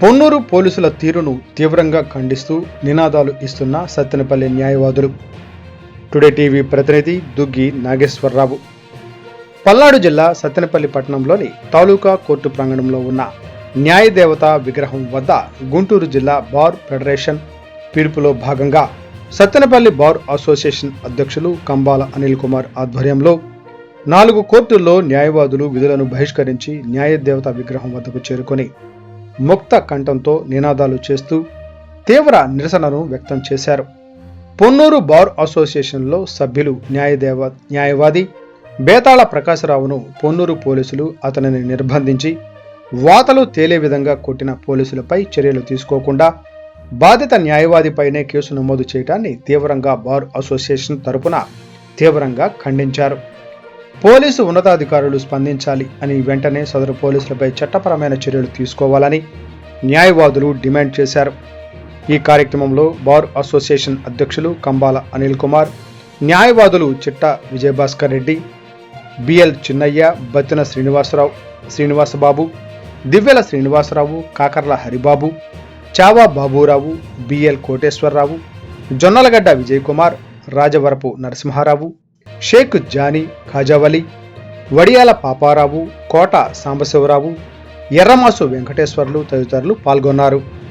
పొన్నూరు పోలీసుల తీరును తీవ్రంగా ఖండిస్తూ నినాదాలు ఇస్తున్న సత్తెనపల్లి న్యాయవాదులు. టుడే టీవీ ప్రతినిధి దుగ్గి నాగేశ్వరరావు. పల్నాడు జిల్లా సత్తెనపల్లి పట్టణంలోని తాలూకా కోర్టు ప్రాంగణంలో ఉన్న న్యాయదేవత విగ్రహం వద్ద గుంటూరు జిల్లా బార్ ఫెడరేషన్ పిలుపులో భాగంగా సత్తెనపల్లి బార్ అసోసియేషన్ అధ్యక్షులు కంబాల అనిల్ కుమార్ ఆధ్వర్యంలో నాలుగు కోర్టుల్లో న్యాయవాదులు విధులను బహిష్కరించి న్యాయదేవత విగ్రహం వద్దకు చేరుకొని ముక్త కంఠంతో నినాదాలు చేస్తూ తీవ్ర నిరసనను వ్యక్తం చేశారు. పొన్నూరు బార్ అసోసియేషన్లో సభ్యులు న్యాయదేవ న్యాయవాది బేతాళ ప్రకాశరావును పొన్నూరు పోలీసులు అతనిని నిర్బంధించి వాతలు తేలే విధంగా కొట్టిన పోలీసులపై చర్యలు తీసుకోకుండా బాధిత న్యాయవాదిపైనే కేసు నమోదు చేయడాన్ని తీవ్రంగా బార్ అసోసియేషన్ తరపున తీవ్రంగా ఖండించారు. పోలీసు ఉన్నతాధికారులు స్పందించాలి అని వెంటనే సదరు పోలీసులపై చట్టపరమైన చర్యలు తీసుకోవాలని న్యాయవాదులు డిమాండ్ చేశారు. ఈ కార్యక్రమంలో బార్ అసోసియేషన్ అధ్యక్షులు కంబాల అనిల్ కుమార్ న్యాయవాదులు చిట్ట విజయభాస్కర్ రెడ్డి బిఎల్ చిన్నయ్య బత్తిన శ్రీనివాసరావు శ్రీనివాసబాబు దివ్యల శ్రీనివాసరావు కాకర్ల హరిబాబు చావా బాబురావు బిఎల్ కోటేశ్వరరావు జొన్నలగడ్డ విజయ్ కుమార్ రాజవరపు నరసింహారావు షేక్ జానీ ఖాజావలి వడియాల పాపారావు కోట సాంబశివరావు ఎర్రమాసు వెంకటేశ్వర్లు తదితరులు పాల్గొన్నారు.